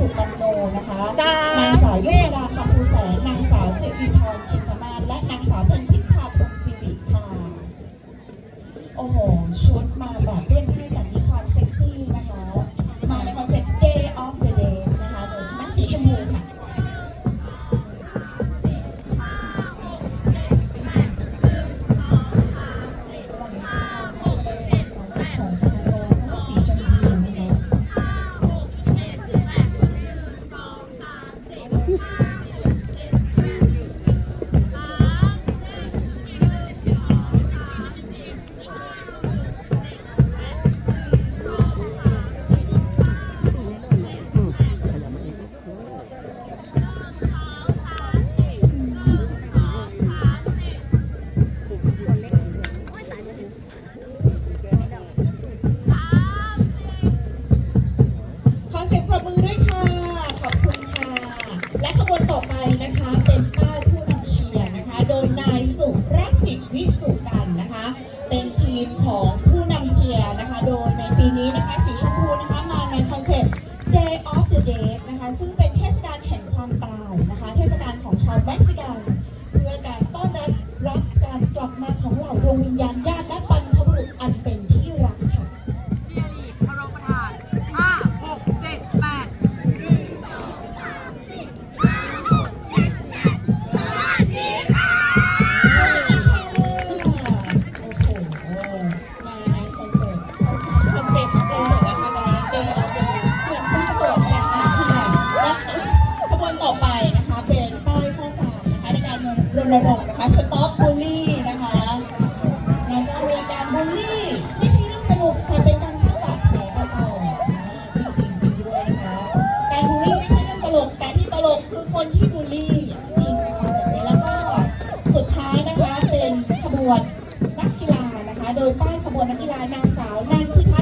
สุปันโนนะคะจ้านางสาวยุพดาคำภูแสนนางสาวสิริธรชินธมาศและนางสาวเพ็ญพิชาพงศิริค่ะโอ้โหชุดมาแบบเรียบง่ายแต่มีความเซ็กซี่นะคะ ไปนะคะ เป็นป้ายผู้นำเชียร์นะคะ โดยนายสุรสิทธิ์วิสุกันนะคะ เป็นทีมของผู้นำเชียร์นะคะ โดยในปีนี้นะคะสีชมพูนะคะมาในคอนเซ็ปต์ Day of the Dead นะคะ ซึ่งเป็นเทศกาลแห่งความตายนะคะ เทศกาลของชาวเม็กซิกัน เพื่อการต้อนรับรับการกลับมาของเหล่าดวงวิญญาณญา รรณรงค์นะคะ Stop Bully นะคะ แล้วก็มีการบูลลี่ ไม่ใช่เรื่องสนุกแต่เป็นการสร้างบาดแผลต่อๆจริงจริงด้วยนะคะ การบูลลี่ไม่ใช่เรื่องตลก แต่ที่ตลกคือคนที่บูลลี่จริงนะคะแบบนี้แล้วก็สุดท้ายนะคะเป็นขบวนนักกีฬานะคะ โดยป้ายขบวนนักกีฬานางสาวนันทิพา